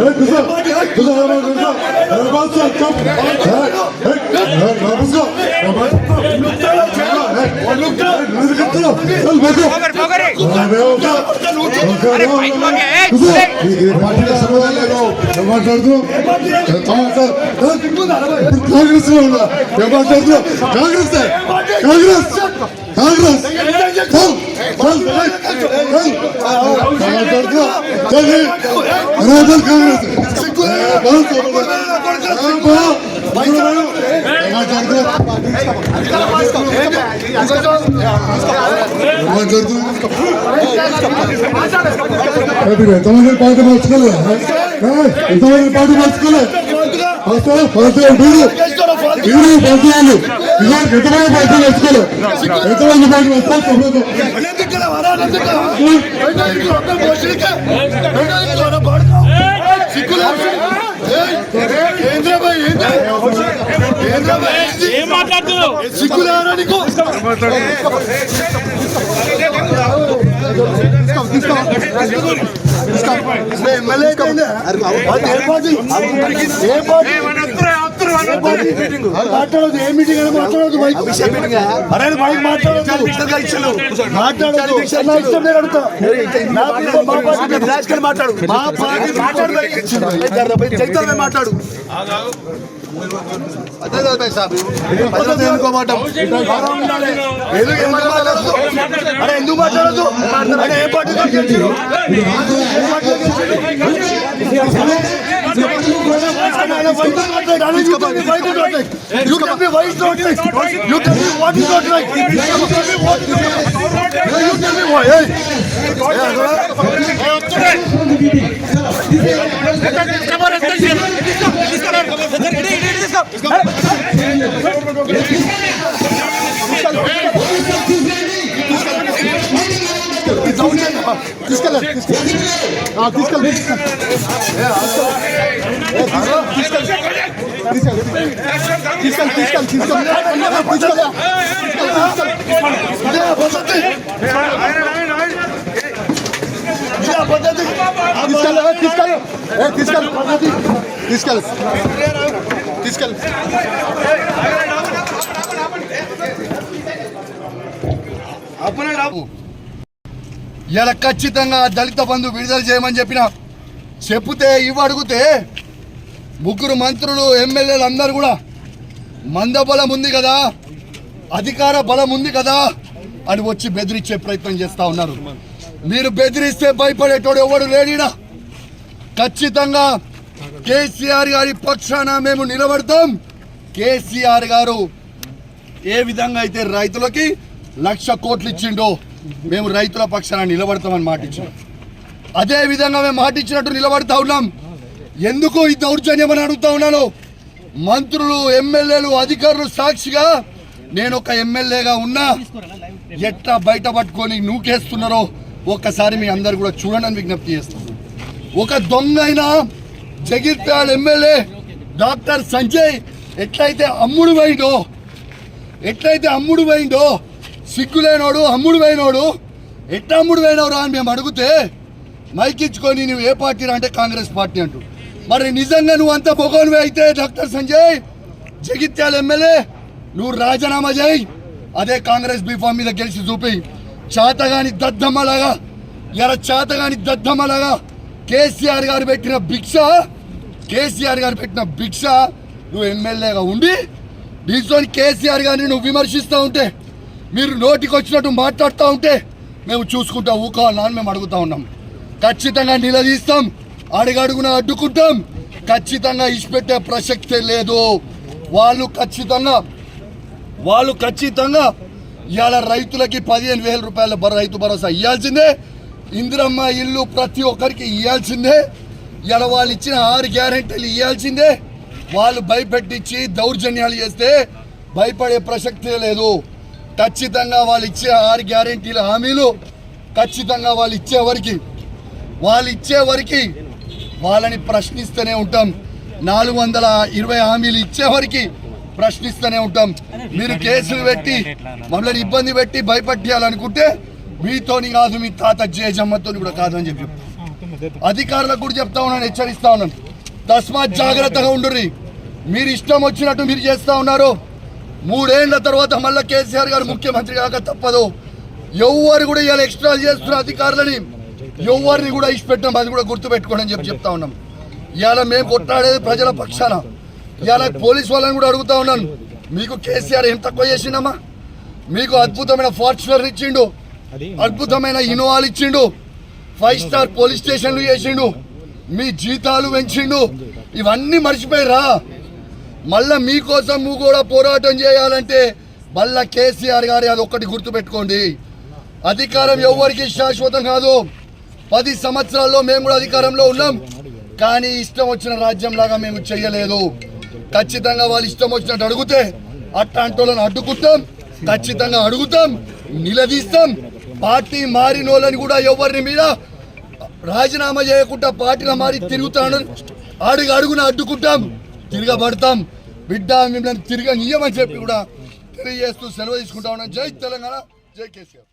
Evet kızım. Kızım hemen kızım. Hemen sen çap. Evet. Evet. Nabız yok. Nabız yok. మాట్లాడుతున్నాం కాంగ్రెస్ లో ఏం మాట్లాడుతున్నాం కాంగ్రెస్ కాంగ్రెస్ కాంగ్రెస్ ఎంతమంది పార్టీ మార్చుకోలేదు ఎంతమంది పార్టీ మార్చుకోలేదు ఎంతమంది పార్టీ మార్చుకోలేదు ఎంతమంది పార్టీ వస్తారు వరానంది రెండో ఇంట్లో ఉన్న మోషడిక రెండో ఇంట్లో ఉన్న పడుకో సిక్కులు ఏంద్రబాయ్ ఏంద్రబాయ్ ఏం మాట్లాడుతున్నావు సిక్కులారా నీకు ఎమ్మెల్యే ఏ పార్టీ ఏ పార్టీ మాట్లాడదు ఏ మీటింగ్ అని మాట్లాడదు అరే ఇష్టం నేను అడుగుతా. మా పార్టీ మాట్లాడు. మాట్లాడు. అదే కదా భాయ్ సాబ్ పద్ధతి ఎందుకో మాట ఎందుకు ఎందుకు మాట్లాడదు అరే ఎందుకు మాట్లాడదు అరే ఏ party You tell me why it's not right. You tell me what is not right. You tell me what is not right. You tell me why. Hey. తీసుకెళ్ళ తీసుకెళ్ళ తీసుకెళ్ళి తీసుకెళ్ళి తీసుకెళ్ళి తీసుకెళ్ళి తీసుకెళ్ళి తీసుకెళ్ళి తీసుకెళ్ళి తీసుకెళ్ళి. ఇలా ఖచ్చితంగా దళిత బంధు విడుదల చేయమని చెప్పిన చెప్తే ఇవి అడిగితే ముగ్గురు మంత్రులు ఎమ్మెల్యేలు అందరు కూడా మంద బలం ఉంది కదా అధికార బలం ఉంది కదా అని వచ్చి బెదిరించే ప్రయత్నం చేస్తా ఉన్నారు. మీరు బెదిరిస్తే భయపడేటోడు ఎవడు లేడీడా? ఖచ్చితంగా కేసీఆర్ గారి పక్షాన మేము నిలబడతాం. కేసీఆర్ గారు ఏ విధంగా అయితే రైతులకి లక్ష కోట్లు ఇచ్చిండో మేము రైతుల పక్షాన నిలబడతామని మాట ఇచ్చాం అదే విధంగా మేము మాట ఇచ్చినట్టు నిలబడతా ఉన్నాం. ఎందుకు ఈ దౌర్జన్యం అని అడుగుతా ఉన్నాను? మంత్రులు ఎమ్మెల్యేలు అధికారులు సాక్షిగా నేను ఒక ఎమ్మెల్యేగా ఉన్నా. ఎట్లా బయట పట్టుకొని నూకేస్తున్నారో ఒక్కసారి మీ అందరు కూడా చూడండి విజ్ఞప్తి చేస్తున్నాను. ఒక దొంగ అయినా జగిత్యాల ఎమ్మెల్యే డాక్టర్ సంజయ్ ఎట్లయితే అమ్ముడు పోయిండో ఎట్లయితే అమ్ముడు పోయిండో సిగ్గులేనోడు అమ్ముడు పోయినోడు ఎట్లా అమ్ముడు పోయినవరా అని మేము అడిగితే మైకిచ్చుకొని నువ్వు ఏ పార్టీ అంటే కాంగ్రెస్ పార్టీ అంటూ. మరి నిజంగా నువ్వు అంత పొగోనివి అయితే డాక్టర్ సంజయ్ జగిత్యాల ఎమ్మెల్యే నువ్వు రాజీనామా చేయి. అదే కాంగ్రెస్ బీఫామ్ మీద గెలిచి చూపి. చాతగాని దద్దమ్మలాగా ఎర చాతగాని దద్దమ్మలాగా కేసీఆర్ గారు పెట్టిన భిక్ష కేసీఆర్ గారు పెట్టిన భిక్ష నువ్వు ఎమ్మెల్యేగా ఉండి దీంతో కేసీఆర్ గారిని నువ్వు విమర్శిస్తూ ఉంటే మీరు నోటికి వచ్చినట్టు మాట్లాడుతూ ఉంటే మేము చూసుకుంటా ఊకోవాలని అని మేము అడుగుతా ఉన్నాం. ఖచ్చితంగా నిలదీస్తాం అడుగడుగున అడ్డుకుంటాం. ఖచ్చితంగా ఇచ్చిపెట్టే ప్రసక్తే లేదు. వాళ్ళు ఖచ్చితంగా వాళ్ళు ఖచ్చితంగా ఇవాళ రైతులకి పదిహేను వేల రూపాయల రైతు భరోసా ఇవ్వాల్సిందే ఇందిరమ్మ ఇల్లు ప్రతి ఒక్కరికి ఇవ్వాల్సిందే ఇలా వాళ్ళు ఇచ్చిన ఆరు గ్యారెంటీలు ఇవ్వాల్సిందే వాళ్ళు భయపెట్టించి దౌర్జన్యాలు చేస్తే భయపడే ప్రసక్తే లేదు. ఖచ్చితంగా వాళ్ళు ఇచ్చే ఆరు గ్యారెంటీల హామీలు ఖచ్చితంగా వాళ్ళు ఇచ్చేవరికి. వాళ్ళు ఇచ్చేవరికి వాళ్ళని ప్రశ్నిస్తూనే ఉంటాం. నాలుగు వందల ఇరవై హామీలు ఇచ్చేవరికి ప్రశ్నిస్తూనే ఉంటాం. మీరు కేసులు పెట్టి మమ్మల్ని ఇబ్బంది పెట్టి భయపెట్టాలనుకుంటే మీతోని కాదు మీ తాత జేజమ్మతో కూడా కాదు అని చెప్పి. అధికారులకు కూడా చెప్తా ఉన్నాను హెచ్చరిస్తా ఉన్నాను. తస్మాత్ జాగ్రత్తగా ఉండుర్రి. మీరు ఇష్టం వచ్చినట్టు మీరు చేస్తా ఉన్నారు. మూడేళ్ళ తర్వాత మళ్ళీ కేసీఆర్ గారు ముఖ్యమంత్రి కాక తప్పదు. ఎవరు కూడా ఇవాళ ఎక్స్ట్రా చేస్తున్న అధికారులని ఎవరిని కూడా ఇష్టపెట్టాం అది కూడా గుర్తుపెట్టుకోండి అని చెప్పి చెప్తా ఉన్నాం. ఇవాళ మేము కొట్లాడేది ప్రజల పక్షాన. ఇవాళ పోలీస్ వాళ్ళని కూడా అడుగుతా ఉన్నాను. మీకు కేసీఆర్ ఏం తక్కువ చేసిండమ్మా? మీకు అద్భుతమైన ఫార్చునర్ ఇచ్చిండు. అద్భుతమైన ఇనోవాలు ఇచ్చిండు. ఫైవ్ స్టార్ పోలీస్ స్టేషన్లు చేసిండు. మీ జీతాలు పెంచిండు. ఇవన్నీ మర్చిపోయారా. మళ్ళా మీకోసం నువ్వు కూడా పోరాటం చేయాలంటే మళ్ళా కేసీఆర్ గారి అది ఒక్కటి గుర్తుపెట్టుకోండి. అధికారం ఎవరికి శాశ్వతం కాదు. పది సంవత్సరాల్లో మేము కూడా అధికారంలో ఉన్నాం. కానీ ఇష్టం వచ్చిన రాజ్యం లాగా మేము చెయ్యలేదు ఖచ్చితంగా వాళ్ళు ఇష్టం వచ్చినట్టు అడిగితే అట్లాంటి వాళ్ళని అడ్డుకుంటాం. ఖచ్చితంగా అడుగుతాం. నిలదీస్తాం. పార్టీ మారిన వాళ్ళని కూడా ఎవరిని మీద రాజీనామా చేయకుండా పార్టీలో మారి తిరుగుతాను అడుగు అడుగున అడ్డుకుంటాం తిరగబడతాం. బిడ్డ మిమ్మల్ని తిరగనియమని చెప్పి కూడా తెలియజేస్తూ సెలవు తీసుకుంటా ఉన్నాం. జై తెలంగాణ జై కేసీఆర్.